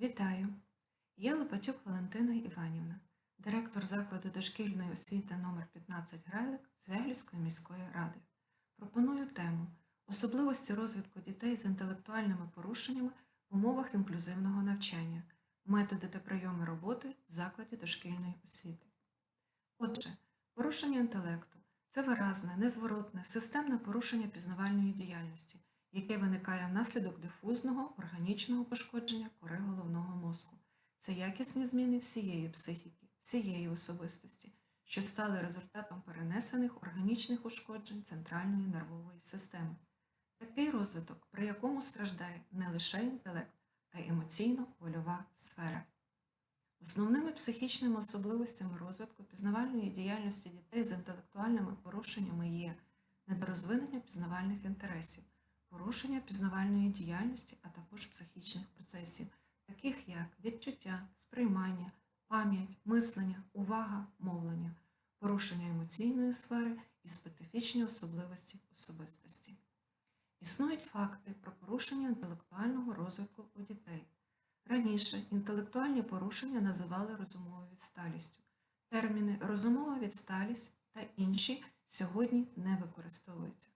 Вітаю! Я Лопатюк Валентина Іванівна, директор закладу дошкільної освіти номер 15 Грайлик Звягільської міської ради. Пропоную тему Особливості розвитку дітей з інтелектуальними порушеннями в умовах інклюзивного навчання, методи та прийоми роботи в закладі дошкільної освіти. Отже, порушення інтелекту це виразне, незворотне, системне порушення пізнавальної діяльності, яке виникає внаслідок дифузного органічного пошкодження кори головного мозку. Це якісні зміни всієї психіки, всієї особистості, що стали результатом перенесених органічних ушкоджень центральної нервової системи. Такий розвиток, при якому страждає не лише інтелект, а й емоційно-вольова сфера. Основними психічними особливостями розвитку пізнавальної діяльності дітей з інтелектуальними порушеннями є недорозвинення пізнавальних інтересів, порушення пізнавальної діяльності, а також психічних процесів, таких як відчуття, сприймання, пам'ять, мислення, увага, мовлення, порушення емоційної сфери і специфічні особливості особистості. Існують факти про порушення інтелектуального розвитку у дітей. Раніше інтелектуальні порушення називали розумовою відсталістю. Терміни розумова відсталість та інші сьогодні не використовуються.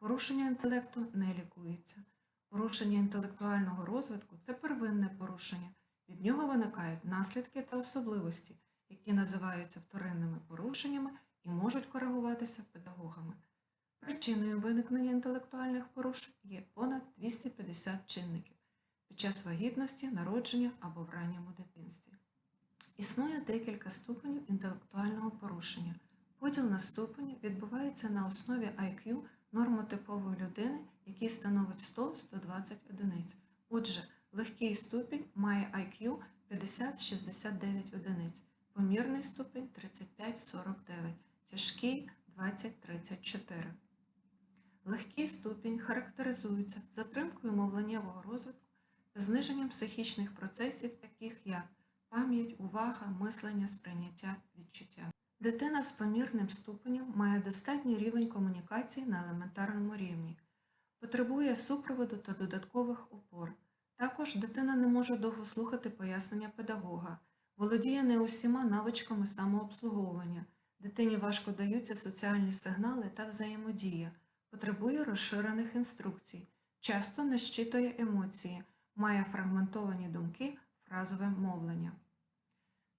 Порушення інтелекту не лікується. Порушення інтелектуального розвитку це первинне порушення. Від нього виникають наслідки та особливості, які називаються вторинними порушеннями і можуть коригуватися педагогами. Причиною виникнення інтелектуальних порушень є понад 250 чинників під час вагітності, народження або в ранньому дитинстві. Існує декілька ступенів інтелектуального порушення. Поділ на ступені відбувається на основі IQ нормотипової людини, який становить 100-120 одиниць. Отже, легкий ступінь має IQ 50-69 одиниць, помірний ступінь 35-49, тяжкий 20-34. Легкий ступінь характеризується затримкою мовленнєвого розвитку та зниженням психічних процесів, таких як пам'ять, увага, мислення, сприйняття, відчуття. Дитина з помірним ступенем має достатній рівень комунікації на елементарному рівні, потребує супроводу та додаткових опор. Також дитина не може довго слухати пояснення педагога, володіє не усіма навичками самообслуговування, дитині важко даються соціальні сигнали та взаємодія, потребує розширених інструкцій, часто не щитує емоції, має фрагментовані думки, фразове мовлення.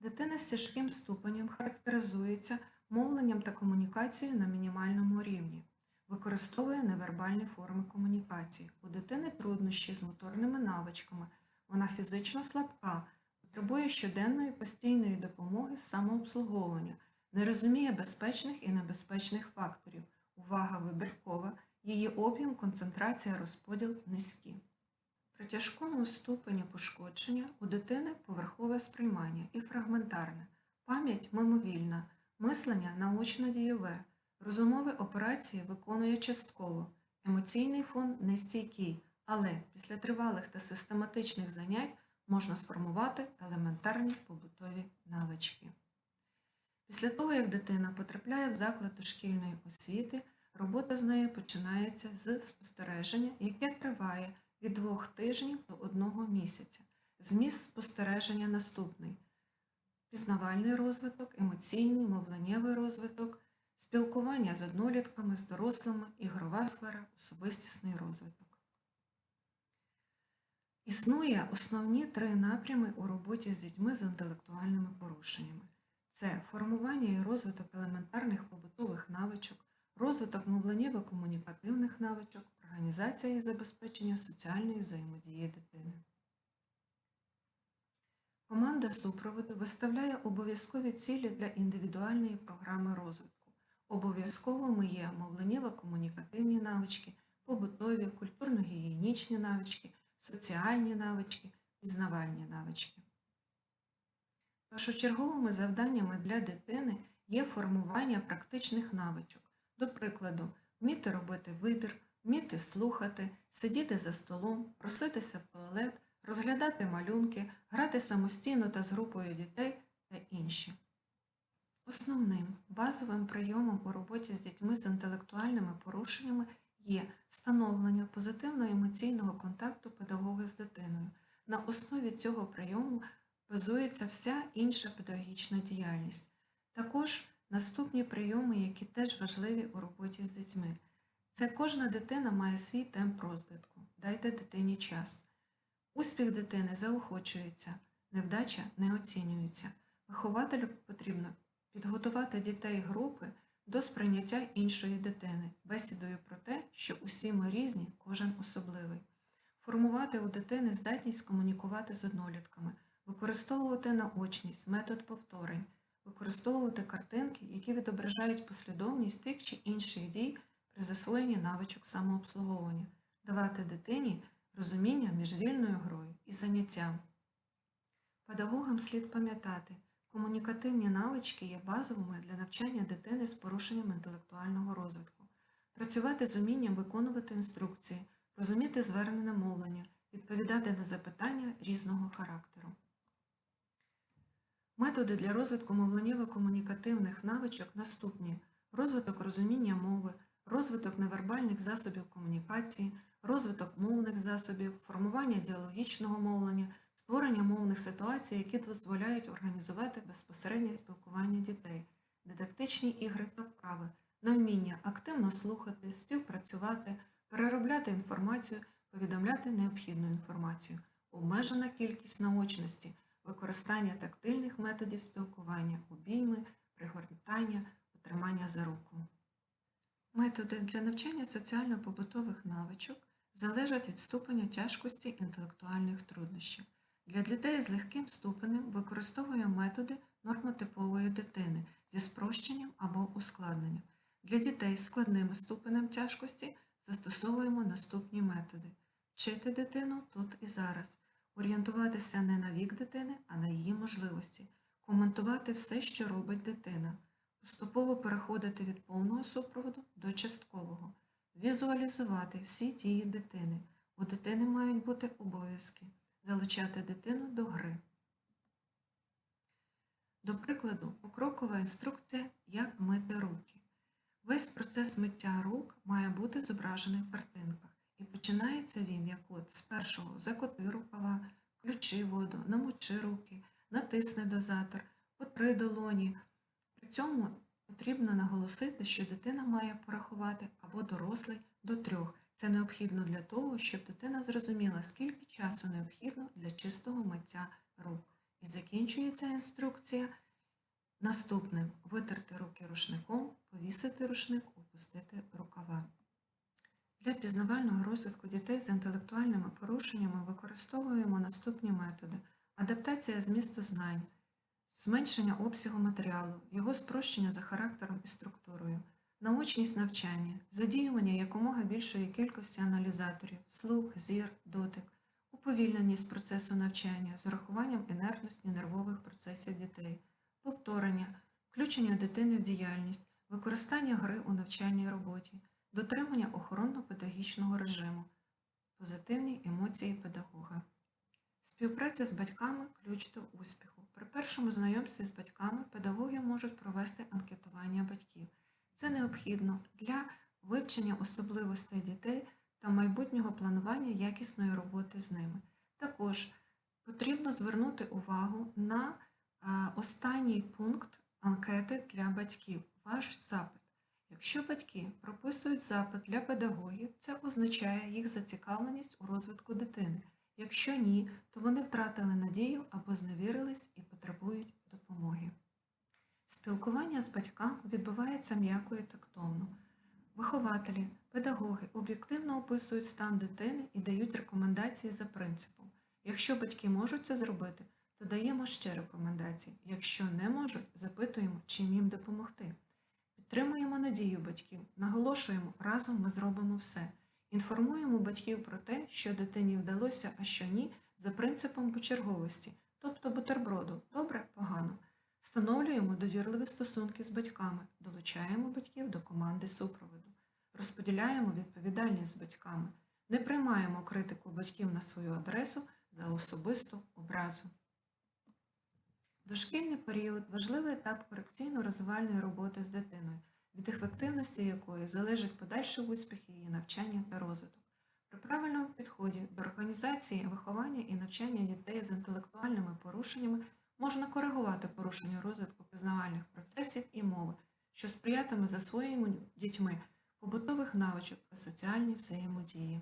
Дитина з тяжким ступенем характеризується мовленням та комунікацією на мінімальному рівні, використовує невербальні форми комунікації. У дитини труднощі з моторними навичками, вона фізично слабка, потребує щоденної постійної допомоги з самообслуговування, не розуміє безпечних і небезпечних факторів, увага вибіркова, її об'єм, концентрація, розподіл низькі. При тяжкому ступені пошкодження у дитини поверхове сприймання і фрагментарне, пам'ять мимовільна, мислення научно-дійове, розумові операції виконує частково, емоційний фон нестійкий, але після тривалих та систематичних занять можна сформувати елементарні побутові навички. Після того, як дитина потрапляє в заклад дошкільної освіти, робота з нею починається з спостереження, яке триває від двох тижнів до одного місяця. Зміст спостереження наступний: пізнавальний розвиток, емоційний, мовленнєвий розвиток, спілкування з однолітками, з дорослими, ігрова сфера, особистісний розвиток. Існує основні три напрями у роботі з дітьми з інтелектуальними порушеннями. Це формування і розвиток елементарних побутових навичок, розвиток мовленнєво-комунікативних навичок, організація і забезпечення соціальної взаємодії дитини. Команда супроводу виставляє обов'язкові цілі для індивідуальної програми розвитку. Обов'язковими є мовленнєво-комунікативні навички, побутові, культурно-гігієнічні навички, соціальні навички, пізнавальні навички. Першочерговими завданнями для дитини є формування практичних навичок, до прикладу, вміти робити вибір, вміти слухати, сидіти за столом, проситися в туалет, розглядати малюнки, грати самостійно та з групою дітей та інші. Основним базовим прийомом у роботі з дітьми з інтелектуальними порушеннями є встановлення позитивного емоційного контакту педагога з дитиною, На основі цього прийому базується вся інша педагогічна діяльність. Також наступні прийоми, які теж важливі у роботі з дітьми. Це кожна дитина має свій темп розвитку. Дайте дитині час. Успіх дитини заохочується, невдача не оцінюється. Вихователю потрібно підготувати дітей групи до сприйняття іншої дитини, бесідою про те, що усі ми різні, кожен особливий. Формувати у дитини здатність комунікувати з однолітками, використовувати наочність, метод повторень, використовувати картинки, які відображають послідовність тих чи інших дій при засвоєнні навичок самообслуговування, давати дитині розуміння між вільною грою і заняттям. Педагогам слід пам'ятати, комунікативні навички є базовими для навчання дитини з порушенням інтелектуального розвитку, працювати з умінням виконувати інструкції, розуміти звернене мовлення, відповідати на запитання різного характеру. Методи для розвитку мовленнєво-комунікативних навичок наступні: розвиток розуміння мови, розвиток невербальних засобів комунікації, розвиток мовних засобів, формування діалогічного мовлення, створення мовних ситуацій, які дозволяють організувати безпосереднє спілкування дітей, дидактичні ігри та вправи, навміння активно слухати, співпрацювати, переробляти інформацію, повідомляти необхідну інформацію, обмежена кількість наочності, використання тактильних методів спілкування, обійми, пригортання, утримання за руку. Методи для навчання соціально-побутових навичок залежать від ступеня тяжкості інтелектуальних труднощів. Для дітей з легким ступенем використовуємо методи нормотипової дитини зі спрощенням або ускладненням. Для дітей з складним ступенем тяжкості застосовуємо наступні методи: вчити дитину тут і зараз, орієнтуватися не на вік дитини, а на її можливості, коментувати все, що робить дитина, поступово переходити від повного супроводу до часткового, візуалізувати всі дії дитини. У дитини мають бути обов'язки залучати дитину до гри. До прикладу, покрокова інструкція Як мити руки. Весь процес миття рук має бути зображений в картинках, і починається він як от з першого закоти рукава, включи воду, намочи руки, натисни дозатор, потри долоні. Цьому потрібно наголосити, що дитина має порахувати або дорослий до трьох. Це необхідно для того, щоб дитина зрозуміла, скільки часу необхідно для чистого миття рук. І закінчується інструкція наступним: витерти руки рушником, повісити рушник, опустити рукава. Для пізнавального розвитку дітей з інтелектуальними порушеннями використовуємо наступні методи: адаптація змісту знань, зменшення обсягу матеріалу, його спрощення за характером і структурою. Наочність навчання, задіювання якомога більшої кількості аналізаторів, слух, зір, дотик, уповільненість процесу навчання з урахуванням інертності нервових процесів дітей, повторення, включення дитини в діяльність, використання гри у навчальній роботі, дотримання охоронно-педагогічного режиму, позитивні емоції педагога. Співпраця з батьками ключ до успіху. При першому знайомстві з батьками педагоги можуть провести анкетування батьків. Це необхідно для вивчення особливостей дітей та майбутнього планування якісної роботи з ними. Також потрібно звернути увагу на останній пункт анкети для батьків ваш запит. Якщо батьки прописують запит для педагогів, це означає їх зацікавленість у розвитку дитини. Якщо ні, то вони втратили надію або зневірились і потребують допомоги. Спілкування з батьками відбувається м'яко і тактовно. Вихователі, педагоги об'єктивно описують стан дитини і дають рекомендації за принципом. Якщо батьки можуть це зробити, то даємо ще рекомендації. Якщо не можуть, запитуємо, чим їм допомогти. Підтримуємо надію батьків, наголошуємо, разом ми зробимо все. Інформуємо батьків про те, що дитині вдалося, а що ні, за принципом почерговості, тобто бутерброду. Добре, погано. Встановлюємо довірливі стосунки з батьками, долучаємо батьків до команди супроводу, розподіляємо відповідальність з батьками, не приймаємо критику батьків на свою адресу за особисту образу. Дошкільний період важливий етап корекційно-розвивальної роботи з дитиною, від ефективності якої залежить подальший успіх її навчання та розвиток. При правильному підході до організації виховання і навчання дітей з інтелектуальними порушеннями можна коригувати порушення розвитку пізнавальних процесів і мови, що сприятиме засвоєнню дітьми побутових навичок та соціальній взаємодії.